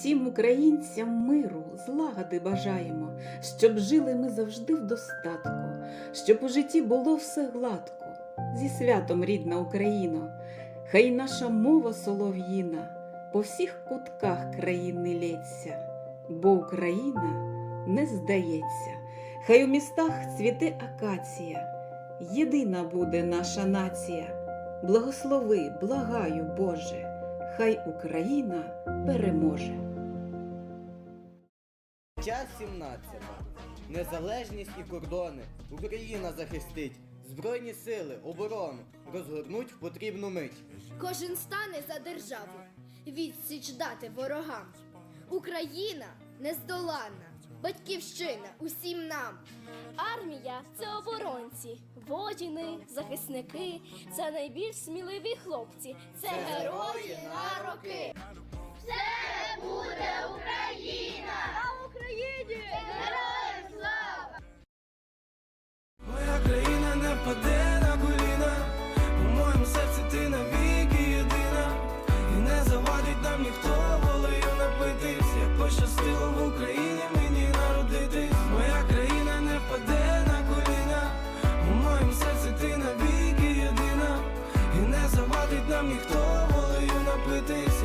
Усім українцям миру, злагоди бажаємо, щоб жили ми завжди в достатку, щоб у житті було все гладко. Зі святом рідна Україна, хай наша мова солов'їна по всіх кутках країни лється, бо Україна не здається, хай у містах цвіте акація, єдина буде наша нація. Благослови, благаю, Боже, хай Україна переможе. Час 17. Незалежність і кордони. Україна захистить. Збройні сили, оборону розгорнуть в потрібну мить. Кожен стане за державу, відсіч дати ворогам. Україна нездоланна, батьківщина усім нам. Армія це оборонці, воїни, захисники, це найбільш сміливі хлопці. Це, герої на роки. пощастило в Україні мені народитись. Моя країна не впаде на коліна, у моєму серці ти навіки єдина, і не завадить нам ніхто волею напитись.